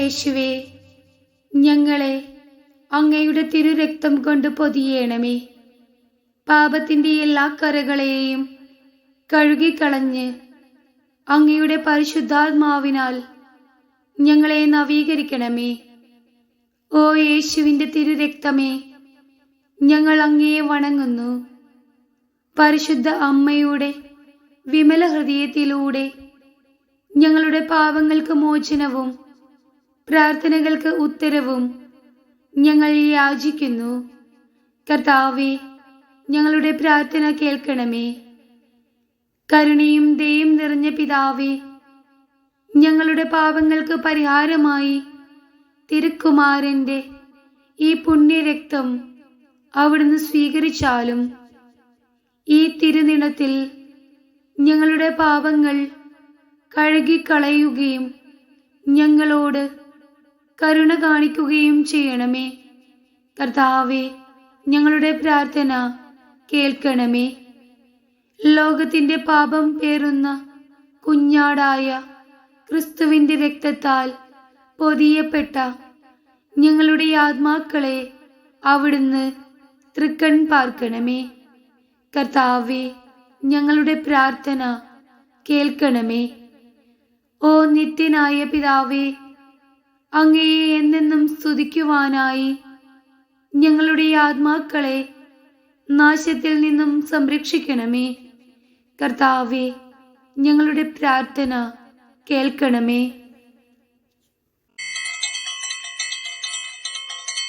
യേശുവേ ഞങ്ങളെ അങ്ങയുടെ തിരുരക്തം കൊണ്ട് പൊതിയേണമേ. പാപത്തിന്റെ എല്ലാ കരകളെയും കഴുകിക്കളഞ്ഞ് അങ്ങയുടെ പരിശുദ്ധാത്മാവിനാൽ ഞങ്ങളെ നവീകരിക്കണമേ. ഓ യേശുവിന്റെ തിരുരക്തമേ ഞങ്ങൾ അങ്ങയെ വണങ്ങുന്നു. പരിശുദ്ധ അമ്മയുടെ വിമല ഹൃദയത്തിലൂടെ ഞങ്ങളുടെ പാപങ്ങൾക്ക് മോചനവും പ്രാർത്ഥനകൾക്ക് ഉത്തരവും ഞങ്ങൾ യാചിക്കുന്നു. കർത്താവെ ഞങ്ങളുടെ പ്രാർത്ഥന കേൾക്കണമേ. കരുണയും ദയും നിറഞ്ഞ പിതാവേ ഞങ്ങളുടെ പാപങ്ങൾക്ക് പരിഹാരമായി തിരുക്കുമാരന്റെ ഈ പുണ്യരക്തം അവിടുന്ന് സ്വീകരിച്ചാലും ഈ തിരുനിണത്തിൽ ഞങ്ങളുടെ പാപങ്ങൾ കഴുകിക്കളയുകയും ഞങ്ങളോട് കരുണ കാണിക്കുകയും ചെയ്യണമേ. കർത്താവെ ഞങ്ങളുടെ പ്രാർത്ഥന കേൾക്കണമേ. ലോകത്തിന്റെ പാപം പേറുന്ന കുഞ്ഞാടായ ക്രിസ്തുവിന്റെ രക്തത്താൽ പൊതിയപ്പെട്ട ഞങ്ങളുടെ ആത്മാക്കളെ അവിടുന്ന് തൃക്കൺ പാർക്കണമേ. കർത്താവെ ഞങ്ങളുടെ പ്രാർത്ഥന കേൾക്കണമേ. ഓ നിത്യനായ പിതാവേ അങ്ങയെ എന്നെന്നും സ്തുതിക്കുവാനായി. ഞങ്ങളുടെ ആത്മാക്കളെ നാശത്തിൽ നിന്നും സംരക്ഷിക്കണമേ. കർത്താവെ ഞങ്ങളുടെ പ്രാർത്ഥന കേൾക്കണമേ.